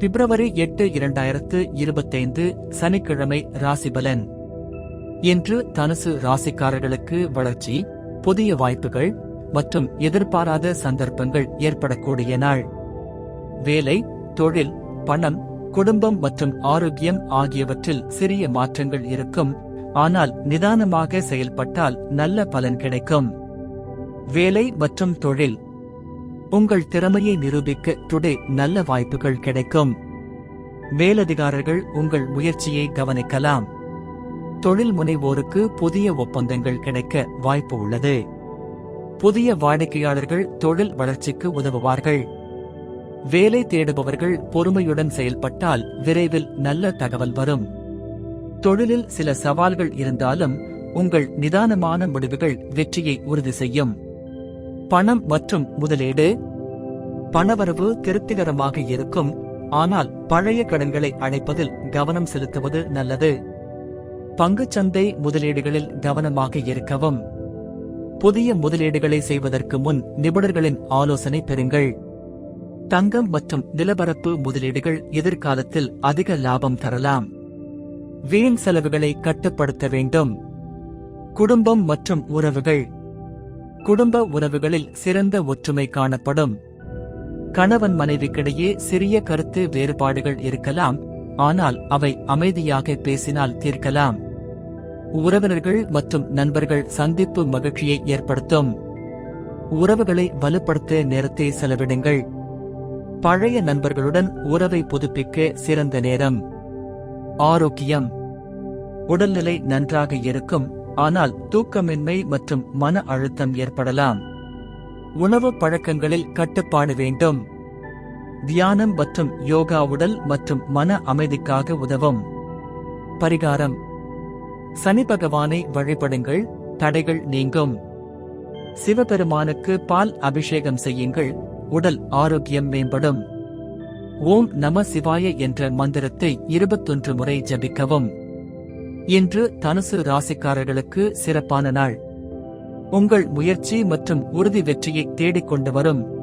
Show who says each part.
Speaker 1: பிப்ரவரி எட்டு இரண்டாயிரத்து இருபத்தைந்து சனிக்கிழமை ராசிபலன். இன்று தனுசு ராசிக்காரர்களுக்கு வளர்ச்சி புதிய வாய்ப்புகள் மற்றும் எதிர்பாராத சந்தர்ப்பங்கள் ஏற்படக்கூடிய நாள். வேலை தொழில் பணம் குடும்பம் மற்றும் ஆரோக்கியம் ஆகியவற்றில் சிறிய மாற்றங்கள் இருக்கும். ஆனால் நிதானமாக செயல்பட்டால் நல்ல பலன் கிடைக்கும். வேலை மற்றும் தொழில் உங்கள் திறமையை நிரூபிக்க டுடே நல்ல வாய்ப்புகள் கிடைக்கும். மேலதிகாரர்கள் உங்கள் முயற்சியை கவனிக்கலாம். தொழில் முனைவோருக்கு புதிய ஒப்பந்தங்கள் கிடைக்க வாய்ப்பு உள்ளது. புதிய வாடிக்கையாளர்கள் தொழில் வளர்ச்சிக்கு உதவுவார்கள். வேலை தேடுபவர்கள் பொறுமையுடன் செயல்பட்டால் விரைவில் நல்ல தகவல் வரும். தொழிலில் சில சவால்கள் இருந்தாலும் உங்கள் நிதானமான முடிவுகள் வெற்றியை உறுதி செய்யும். பணம் மற்றும் முதலீடு. பணவரவு திருப்திகரமாக இருக்கும். ஆனால் பழைய கடன்களை அடைப்பதில் கவனம் செலுத்துவது நல்லது. பங்குச்சந்தை முதலீடுகளில் கவனமாக இருக்கவும். புதிய முதலீடுகளை செய்வதற்கு முன் நிபுணர்களின் ஆலோசனை பெறுங்கள். தங்கம் மற்றும் நிலப்பரப்பு முதலீடுகள் எதிர்காலத்தில் அதிக லாபம் தரலாம். வீண் செலவுகளை கட்டுப்படுத்த வேண்டும். குடும்பம் மற்றும் உறவுகள் குடும்ப உறவுகளில் சிறந்த ஒற்றுமை காணப்படும். கணவன் மனைவிக்கிடையே சிறிய கருத்து வேறுபாடுகள் இருக்கலாம் ஆனால் அவை அமைதியாக பேசினால் தீர்க்கலாம். உறவினர்கள் மற்றும் நண்பர்கள் சந்திப்பு மகிழ்ச்சியை ஏற்படுத்தும். உறவுகளை வலுப்படுத்த நேரத்தை செலவிடுங்கள். பழைய நண்பர்களுடன் உறவை புதுப்பிக்க சிறந்த நேரம். ஆரோக்கியம். உடல்நிலை நன்றாக இருக்கும் ஆனால் தூக்கமின்மை மற்றும் மன அழுத்தம் ஏற்படலாம். உணவு பழக்கங்களில் கட்டுப்பாடு வேண்டும். தியானம் மற்றும் யோகா உடல் மற்றும் மன அமைதிக்காக உதவும். பரிகாரம். சனி பகவானை வழிபடுங்கள் தடைகள் நீங்கும். சிவபெருமானுக்கு பால் அபிஷேகம் செய்யுங்கள் உடல் ஆரோக்கியம் மேம்படும். ஓம் நம சிவாய என்ற மந்திரத்தை இருபத்தொன்று முறை ஜபிக்கவும். இன்று தனுசு ராசிக்காரர்களுக்கு சிறப்பான நாள். உங்கள் முயற்சி மற்றும் உறுதி வெற்றியை தேடிக்கொண்டு வரும்.